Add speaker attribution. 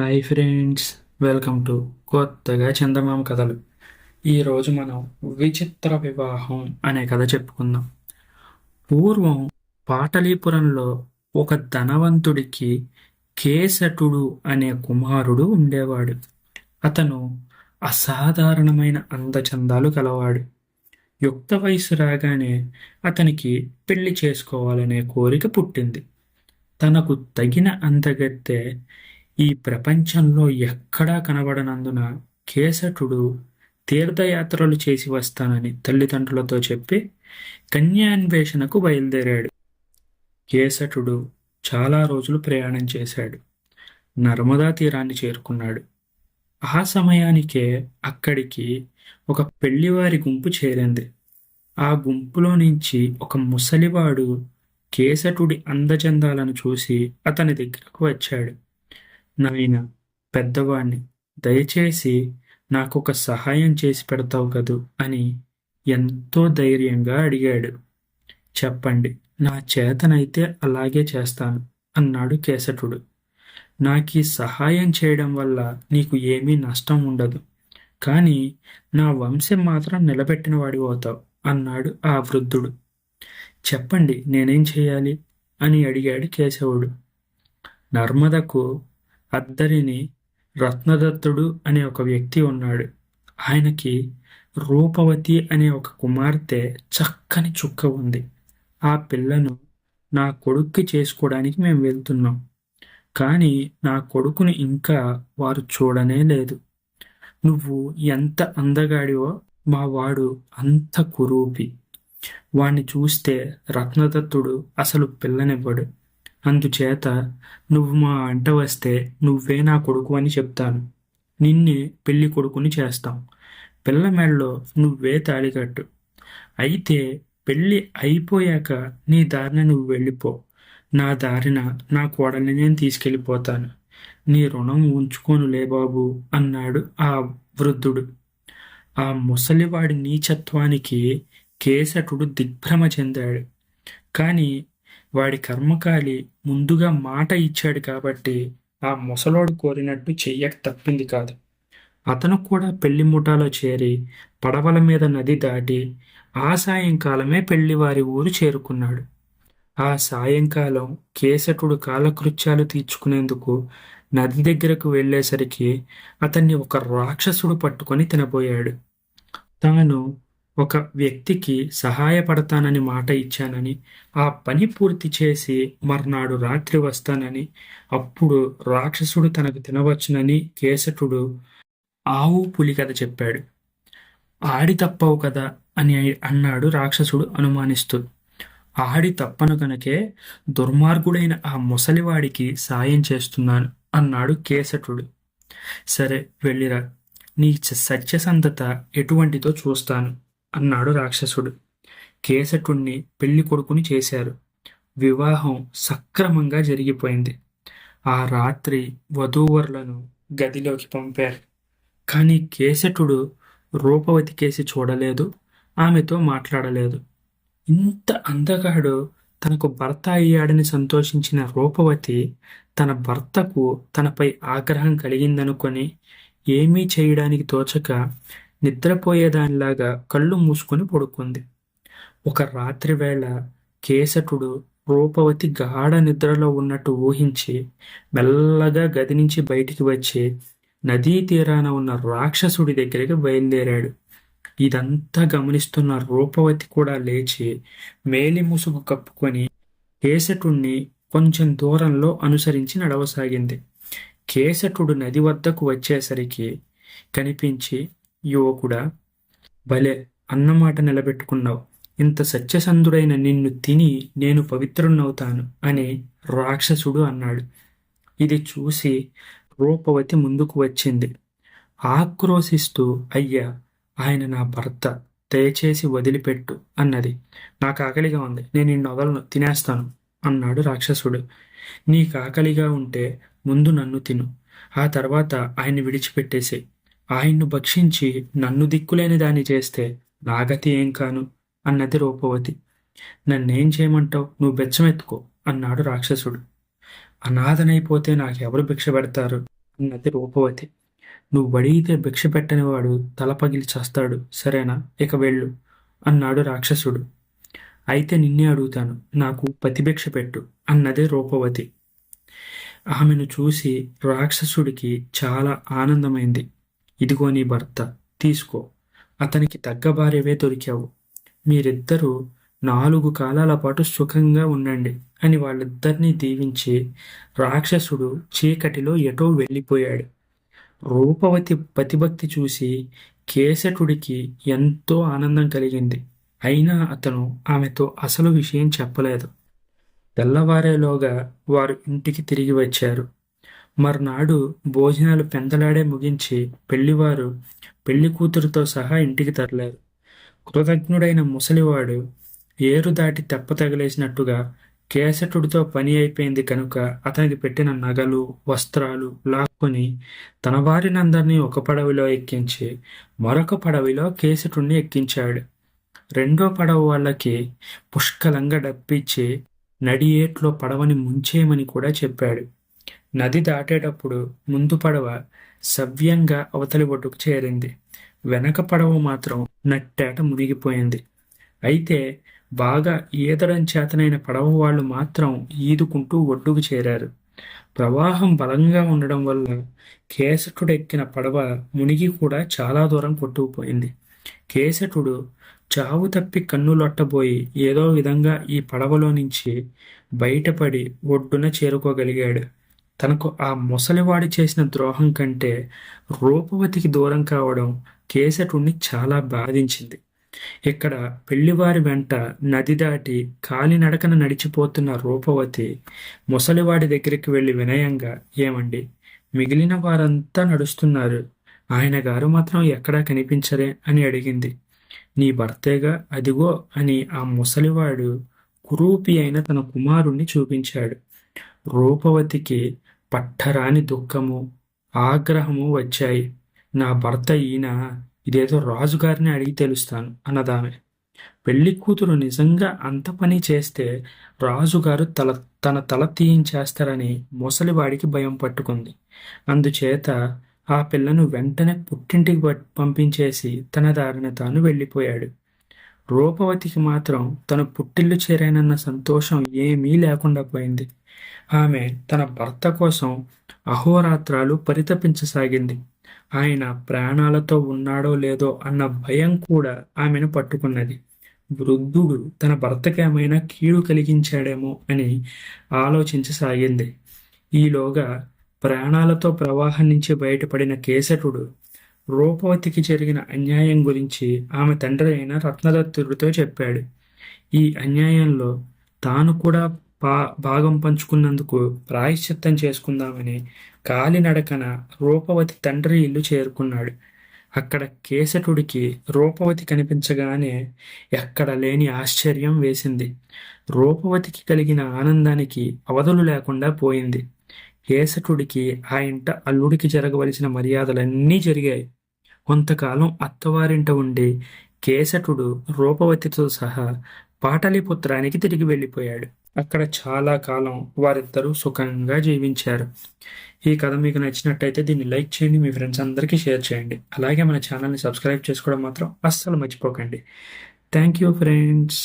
Speaker 1: hi friends welcome to కొత్తగా చందమామ కథలు ఈరోజు మనం విచిత్ర వివాహం అనే కథ చెప్పుకుందాం పూర్వం పాటలీపురంలో ఒక ధనవంతుడికి కేసటుడు అనే కుమారుడు ఉండేవాడు అతను అసాధారణమైన అందచందాలు కలవాడు యుక్త వయసు రాగానే అతనికి పెళ్లి చేసుకోవాలనే కోరిక పుట్టింది తనకు తగిన అంతగత్తే ఈ ప్రపంచంలో ఎక్కడా కనబడనందున కేసటుడు తీర్థయాత్రలు చేసి వస్తానని తల్లిదండ్రులతో చెప్పి కన్యాన్వేషణకు బయలుదేరాడు కేసటుడు చాలా రోజులు ప్రయాణం చేశాడు నర్మదా తీరాన్ని చేరుకున్నాడు ఆ సమయానికే అక్కడికి ఒక పెళ్లివారి గుంపు చేరింది ఆ గుంపులో నుంచి ఒక ముసలివాడు కేసటుడి అందచందాలను చూసి అతని దగ్గరకు వచ్చాడు నవీన పెద్దవాణ్ణి దయచేసి నాకు ఒక సహాయం చేసి పెడతావు కదూ అని ఎంతో ధైర్యంగా అడిగాడు చెప్పండి నా చేతనైతే అలాగే చేస్తాను అన్నాడు కేసటుడు నాకు సహాయం చేయడం వల్ల నీకు ఏమీ నష్టం ఉండదు కానీ నా వంశం మాత్రం నిలబెట్టిన వాడి అవుతావు అన్నాడు ఆ వృద్ధుడు చెప్పండి నేనేం చేయాలి అని అడిగాడు కేశవుడు నర్మదకు అద్దరిని రత్నదత్తుడు అనే ఒక వ్యక్తి ఉన్నాడు ఆయనకి రూపవతి అనే ఒక కుమార్తె చక్కని చుక్క ఉంది ఆ పిల్లను నా కొడుక్కి చేసుకోవడానికి మేము వెళ్తున్నాం కానీ నా కొడుకుని ఇంకా వారు చూడనే లేదు నువ్వు ఎంత అందగాడివో మా వాడు అంత కురూపి వాణ్ణి చూస్తే రత్నదత్తుడు అసలు పిల్లనివ్వడు అందుచేత నువ్వు మా అంట వస్తే నువ్వే నా కొడుకు అని చెప్తాను నిన్నే పెళ్లి కొడుకుని చేస్తాం పిల్ల మెడలో నువ్వే తాళికట్టు అయితే పెళ్ళి అయిపోయాక నీ దారిన నువ్వు వెళ్ళిపో నా దారిన నా కోడల్ని నేను తీసుకెళ్ళిపోతాను నీ రుణం ఉంచుకోనులే బాబు అన్నాడు ఆ వృద్ధుడు ఆ ముసలివాడి నీచత్వానికి కేసటుడు దిగ్భ్రమ చెందాడు కానీ వాడి కర్మకాలి ముందుగా మాట ఇచ్చాడు కాబట్టి ఆ ముసలోడు కోరినట్టు చెయ్యక తప్పింది కాదు అతను కూడా పెళ్లి ముఠాలో చేరి పడవల మీద నది దాటి ఆ సాయంకాలమే పెళ్లివారి ఊరు చేరుకున్నాడు ఆ సాయంకాలం కేసటుడు కాలకృత్యాలు తీర్చుకునేందుకు నది దగ్గరకు వెళ్ళేసరికి అతన్ని ఒక రాక్షసుడు పట్టుకొని తినబోయాడు తాను ఒక వ్యక్తికి సహాయపడతానని మాట ఇచ్చానని ఆ పని పూర్తి చేసి మర్నాడు రాత్రి వస్తానని అప్పుడు రాక్షసుడు తనకు తినవచ్చునని కేసటుడు ఆవు పులి కథ చెప్పాడు ఆడి తప్పవు కదా అని అన్నాడు రాక్షసుడు అనుమానిస్తూ ఆడి తప్పను కనుకే దుర్మార్గుడైన ఆ ముసలివాడికి సాయం చేస్తున్నాను అన్నాడు కేసటుడు సరే వెళ్ళిరా నీ సత్యసంధత ఎటువంటిదో చూస్తాను అన్నాడు రాక్షసుడు కేసటుణ్ణి పెళ్లి కొడుకుని చేశారు వివాహం సక్రమంగా జరిగిపోయింది ఆ రాత్రి వధూవరులను గదిలోకి పంపారు కానీ కేసటుడు రూపవతి కేసి చూడలేదు ఆమెతో మాట్లాడలేదు ఇంత అందగాడు తనకు భర్త అయ్యాడని సంతోషించిన రూపవతి తన భర్తకు తనపై ఆగ్రహం కలిగిందనుకొని ఏమీ చేయడానికి తోచక నిద్రపోయేదానిలాగా కళ్ళు మూసుకుని పడుకుంది ఒక రాత్రి వేళ కేసటుడు రూపవతి గాఢ నిద్రలో ఉన్నట్టు ఊహించి మెల్లగా గది నుంచి బయటికి వచ్చి నదీ తీరాన ఉన్న రాక్షసుడి దగ్గరికి బయలుదేరాడు ఇదంతా గమనిస్తున్న రూపవతి కూడా లేచి మేలి ముసుగు కప్పుకొని కేసటుణ్ణి కొంచెం దూరంలో అనుసరించి నడవసాగింది కేసటుడు నది వద్దకు వచ్చేసరికి కనిపించి యువకుడా భలే అన్నమాట నిలబెట్టుకున్నావు ఇంత సత్యసంధుడైన నిన్ను తిని నేను పవిత్రుణ్ణవుతాను అని రాక్షసుడు అన్నాడు ఇది చూసి రూపవతి ముందుకు వచ్చింది ఆక్రోశిస్తూ అయ్యా ఆయన నా భర్త దయచేసి వదిలిపెట్టు అన్నది నాకు ఆకలిగా ఉంది నేను ఈ నొదలను తినేస్తాను అన్నాడు రాక్షసుడు నీకు ఆకలిగా ఉంటే ముందు నన్ను తిను ఆ తర్వాత ఆయన విడిచిపెట్టేసే ఆయన్ను భక్షించి నన్ను దిక్కులేని దాన్ని చేస్తే నాగతి ఏం కాను అన్నది రూపవతి నన్నేం చేయమంటావు నువ్వు బెచ్చమెత్తుకో అన్నాడు రాక్షసుడు అనాథనైపోతే నాకెవరు భిక్ష పెడతారు అన్నది రూపవతి నువ్వు అడిగితే భిక్ష పెట్టనివాడు తల పగిలి చేస్తాడు సరేనా ఇక వెళ్ళు అన్నాడు రాక్షసుడు అయితే నిన్నే అడుగుతాను నాకు పతిభిక్ష పెట్టు అన్నది రూపవతి ఆమెను చూసి రాక్షసుడికి చాలా ఆనందమైంది ఇదిగో నీ భర్త తీసుకో అతనికి తగ్గ భార్యవే దొరికావు మీరిద్దరూ నాలుగు కాలాల పాటు సుఖంగా ఉండండి అని వాళ్ళిద్దరినీ దీవించి రాక్షసుడు చీకటిలో ఎటో వెళ్ళిపోయాడు రూపవతి పతిభక్తి చూసి కేసటుడికి ఎంతో ఆనందం కలిగింది అయినా అతను ఆమెతో అసలు విషయం చెప్పలేదు తెల్లవారేలోగా వారు ఇంటికి తిరిగి వచ్చారు మరునాడు భోజనాలు పెందలాడే ముగించి పెళ్లివారు పెళ్లి కూతురుతో సహా ఇంటికి తరలారు కృతజ్ఞుడైన ముసలివాడు ఏరు దాటి తెప్ప తగిలేసినట్టుగా కేసటుడితో పని అయిపోయింది కనుక అతనికి పెట్టిన నగలు వస్త్రాలు లాక్కొని తన వారినందరినీ ఒక పడవిలో ఎక్కించి మరొక పడవిలో కేసటుడిని ఎక్కించాడు రెండో పడవ వాళ్ళకి పుష్కలంగా డప్పించి నడియేట్లో పడవని ముంచేయమని కూడా చెప్పాడు నది దాటేటప్పుడు ముందు పడవ సవ్యంగా అవతలి ఒడ్డుకు చేరింది వెనక పడవ మాత్రం నట్టేట మునిగిపోయింది అయితే బాగా ఈదడం చేతనైన పడవ వాళ్ళు మాత్రం ఈదుకుంటూ ఒడ్డుకు చేరారు ప్రవాహం బలంగా ఉండడం వల్ల కేసటుడు ఎక్కిన పడవ మునిగి కూడా చాలా దూరం కొట్టుకుపోయింది కేసటుడు చావు తప్పి కన్నులొట్టబోయి ఏదో విధంగా ఈ పడవలో నుంచి బయటపడి ఒడ్డున చేరుకోగలిగాడు తనకు ఆ ముసలివాడి చేసిన ద్రోహం కంటే రూపవతికి దూరం కావడం కేసటుణ్ణి చాలా బాధించింది ఇక్కడ పెళ్లివారి వెంట నది దాటి కాలినడకన నడిచిపోతున్న రూపవతి ముసలివాడి దగ్గరికి వెళ్ళి వినయంగా ఏమండి మిగిలిన వారంతా నడుస్తున్నారు ఆయన గారు మాత్రం ఎక్కడా కనిపించరే అని అడిగింది నీ భర్తేగా అదిగో అని ఆ ముసలివాడు కురూపి అయిన తన కుమారుణ్ణి చూపించాడు రూపవతికి పట్టరాని దుఃఖము ఆగ్రహము వచ్చాయి నా భర్త ఈయన ఇదేదో రాజుగారిని అడిగి తెలుస్తాను అన్నదామె పెళ్లి కూతురు నిజంగా అంత పని చేస్తే రాజుగారు తల తన తల తీయించేస్తారని ముసలివాడికి భయం పట్టుకుంది అందుచేత ఆ పిల్లను వెంటనే పుట్టింటికి పంపించేసి తన దారిన తాను వెళ్ళిపోయాడు రూపవతికి మాత్రం తను పుట్టిల్లు చేరానన్న సంతోషం ఏమీ లేకుండా పోయింది ఆమె తన భర్త కోసం అహోరాత్రాలు పరితపించసాగింది ఆయన ప్రాణాలతో ఉన్నాడో లేదో అన్న భయం కూడా ఆమెను పట్టుకున్నది వృద్ధుడు తన భర్తకేమైనా కీడు కలిగించాడేమో అని ఆలోచించసాగింది ఈలోగా ప్రాణాలతో ప్రవాహం నుంచి బయటపడిన కేసటుడు రూపవతికి జరిగిన అన్యాయం గురించి ఆమె తండ్రి అయిన రత్నదత్తుడితో చెప్పాడు ఈ అన్యాయంలో తాను కూడా పా భాగం పంచుకున్నందుకు ప్రాయశ్చిత్తం చేసుకుందామని కాలినడకన రూపవతి తండ్రి ఇల్లు చేరుకున్నాడు అక్కడ కేసటుడికి రూపవతి కనిపించగానే ఎక్కడ లేని ఆశ్చర్యం వేసింది రూపవతికి కలిగిన ఆనందానికి అవధులు లేకుండా పోయింది కేసటుడికి ఆ ఇంట అల్లుడికి జరగవలసిన మర్యాదలన్నీ జరిగాయి కొంతకాలం అత్తవారింట ఉండి కేసటుడు రూపవతితో సహా పాటలిపుత్రానికి తిరిగి వెళ్ళిపోయాడు అక్కడ చాలా కాలం వారిద్దరూ సుఖంగా జీవించారు ఈ కథ మీకు నచ్చినట్టయితే దీన్ని లైక్ చేయండి మీ ఫ్రెండ్స్ అందరికీ షేర్ చేయండి అలాగే మన ఛానల్ని సబ్స్క్రైబ్ చేసుకోవడం మాత్రం అస్సలు మర్చిపోకండి థ్యాంక్ యూ ఫ్రెండ్స్